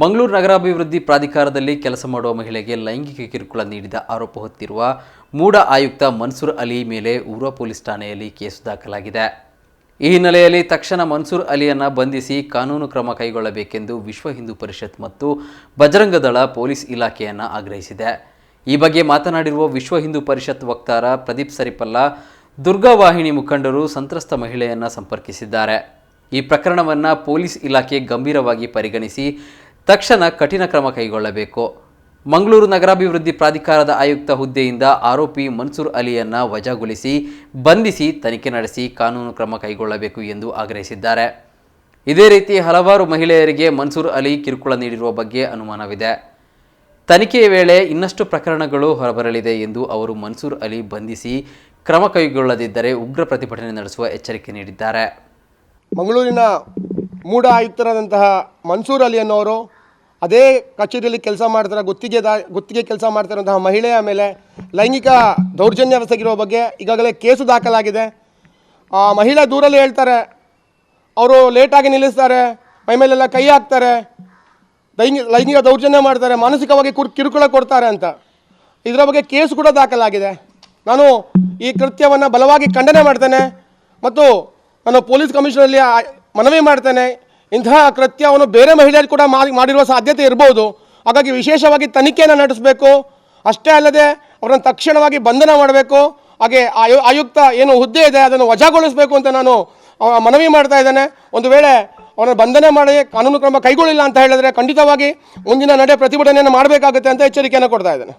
ಮಂಗಳೂರು ನಗರಾಭಿವೃದ್ಧಿ ಪ್ರಾಧಿಕಾರದಲ್ಲಿ ಕೆಲಸ ಮಾಡುವ ಮಹಿಳೆಗೆ ಲೈಂಗಿಕ ಕಿರುಕುಳ ನೀಡಿದ ಆರೋಪ ಹೊತ್ತಿರುವ ಮೂಡ ಆಯುಕ್ತ ಮನ್ಸೂರ್ ಅಲಿ ಮೇಲೆ ಊರ ಪೊಲೀಸ್ ಠಾಣೆಯಲ್ಲಿ ಕೇಸು ದಾಖಲಾಗಿದೆ. ಈ ಹಿನ್ನೆಲೆಯಲ್ಲಿ ತಕ್ಷಣ ಮನ್ಸೂರ್ ಅಲಿಯನ್ನು ಬಂಧಿಸಿ ಕಾನೂನು ಕ್ರಮ ಕೈಗೊಳ್ಳಬೇಕೆಂದು ವಿಶ್ವ ಹಿಂದೂ ಪರಿಷತ್ ಮತ್ತು ಬಜರಂಗದಳ ಪೊಲೀಸ್ ಇಲಾಖೆಯನ್ನು ಆಗ್ರಹಿಸಿದೆ. ಈ ಬಗ್ಗೆ ಮಾತನಾಡಿರುವ ವಿಶ್ವ ಹಿಂದೂ ಪರಿಷತ್ ವಕ್ತಾರ ಪ್ರದೀಪ್ ಸರಿಪಲ್ಲ ದುರ್ಗಾವಾಹಿನಿ ಮುಖಂಡರು ಸಂತ್ರಸ್ತ ಮಹಿಳೆಯನ್ನು ಸಂಪರ್ಕಿಸಿದ್ದಾರೆ. ಈ ಪ್ರಕರಣವನ್ನು ಪೊಲೀಸ್ ಇಲಾಖೆ ಗಂಭೀರವಾಗಿ ಪರಿಗಣಿಸಿ ತಕ್ಷಣ ಕಠಿಣ ಕ್ರಮ ಕೈಗೊಳ್ಳಬೇಕು. ಮಂಗಳೂರು ನಗರಾಭಿವೃದ್ಧಿ ಪ್ರಾಧಿಕಾರದ ಆಯುಕ್ತ ಹುದ್ದೆಯಿಂದ ಆರೋಪಿ ಮನ್ಸೂರ್ ಅಲಿಯನ್ನ ವಜಾಗೊಳಿಸಿ, ಬಂಧಿಸಿ ತನಿಖೆ ನಡೆಸಿ ಕಾನೂನು ಕ್ರಮ ಕೈಗೊಳ್ಳಬೇಕು ಎಂದು ಆಗ್ರಹಿಸಿದ್ದಾರೆ. ಇದೇ ರೀತಿ ಹಲವಾರು ಮಹಿಳೆಯರಿಗೆ ಮನ್ಸೂರ್ ಅಲಿ ಕಿರುಕುಳ ನೀಡಿರುವ ಬಗ್ಗೆ ಅನುಮಾನವಿದೆ. ತನಿಖೆಯ ವೇಳೆ ಇನ್ನಷ್ಟು ಪ್ರಕರಣಗಳು ಹೊರಬರಲಿದೆ ಎಂದು ಅವರು ಮನ್ಸೂರ್ ಅಲಿ ಬಂಧಿಸಿ ಕ್ರಮ ಕೈಗೊಳ್ಳದಿದ್ದರೆ ಉಗ್ರ ಪ್ರತಿಭಟನೆ ನಡೆಸುವ ಎಚ್ಚರಿಕೆ ನೀಡಿದ್ದಾರೆ. ಮಂಗಳೂರಿನ ಮೂಡ ಆಯುಕ್ತರಾದಂತಹ ಮನ್ಸೂರ್ ಅಲಿ ಅನ್ನೋರು ಅದೇ ಕಚೇರಿಯಲ್ಲಿ ಕೆಲಸ ಮಾಡ್ತಾರೆ, ಗುತ್ತಿಗೆ ದಾ ಗುತ್ತಿಗೆ ಕೆಲಸ ಮಾಡ್ತಿರೋಂತಹ ಮಹಿಳೆಯ ಮೇಲೆ ಲೈಂಗಿಕ ದೌರ್ಜನ್ಯ ಎಸಗಿರುವ ಬಗ್ಗೆ ಈಗಾಗಲೇ ಕೇಸು ದಾಖಲಾಗಿದೆ. ಆ ಮಹಿಳೆ ದೂರಲ್ಲಿ ಹೇಳ್ತಾರೆ, ಅವರು ಲೇಟಾಗಿ ನಿಲ್ಲಿಸ್ತಾರೆ, ಮೈ ಮೇಲೆಲ್ಲ ಕೈ ಹಾಕ್ತಾರೆ ಲೈಂಗಿ ಲೈಂಗಿಕ ದೌರ್ಜನ್ಯ ಮಾಡ್ತಾರೆ, ಮಾನಸಿಕವಾಗಿ ಕುರ್, ಕಿರುಕುಳ ಕೊಡ್ತಾರೆ ಅಂತ. ಇದರ ಬಗ್ಗೆ ಕೇಸು ಕೂಡ ದಾಖಲಾಗಿದೆ. ನಾನು ಈ ಕೃತ್ಯವನ್ನು ಬಲವಾಗಿ ಖಂಡನೆ ಮಾಡ್ತೇನೆ ಮತ್ತು ನಾನು ಪೊಲೀಸ್ ಕಮಿಷನಲ್ಲಿ ಮನವಿ ಮಾಡ್ತೇನೆ. ಇಂತಹ ಕೃತ್ಯ ಅವನು ಬೇರೆ ಮಹಿಳೆಯರು ಕೂಡ ಮಾಡಿ ಮಾಡಿರುವ ಸಾಧ್ಯತೆ ಇರ್ಬೋದು. ಹಾಗಾಗಿ ವಿಶೇಷವಾಗಿ ತನಿಖೆಯನ್ನು ನಡೆಸಬೇಕು. ಅಷ್ಟೇ ಅಲ್ಲದೆ ಅವರನ್ನು ತಕ್ಷಣವಾಗಿ ಬಂಧನ ಮಾಡಬೇಕು. ಹಾಗೆ ಆಯು ಆಯುಕ್ತ ಏನು ಹುದ್ದೆ ಇದೆ, ಅದನ್ನು ವಜಾಗೊಳಿಸಬೇಕು ಅಂತ ನಾನು ಮನವಿ ಮಾಡ್ತಾ ಇದ್ದೇನೆ. ಒಂದು ವೇಳೆ ಅವರನ್ನು ಬಂಧನೆ ಮಾಡಿ ಕಾನೂನು ಕ್ರಮ ಕೈಗೊಳ್ಳಿಲ್ಲ ಅಂತ ಹೇಳಿದ್ರೆ ಖಂಡಿತವಾಗಿ ಮುಂದಿನ ನಡೆ ಪ್ರತಿಭಟನೆಯನ್ನು ಮಾಡಬೇಕಾಗುತ್ತೆ ಅಂತ ಎಚ್ಚರಿಕೆಯನ್ನು ಕೊಡ್ತಾ ಇದ್ದೇನೆ.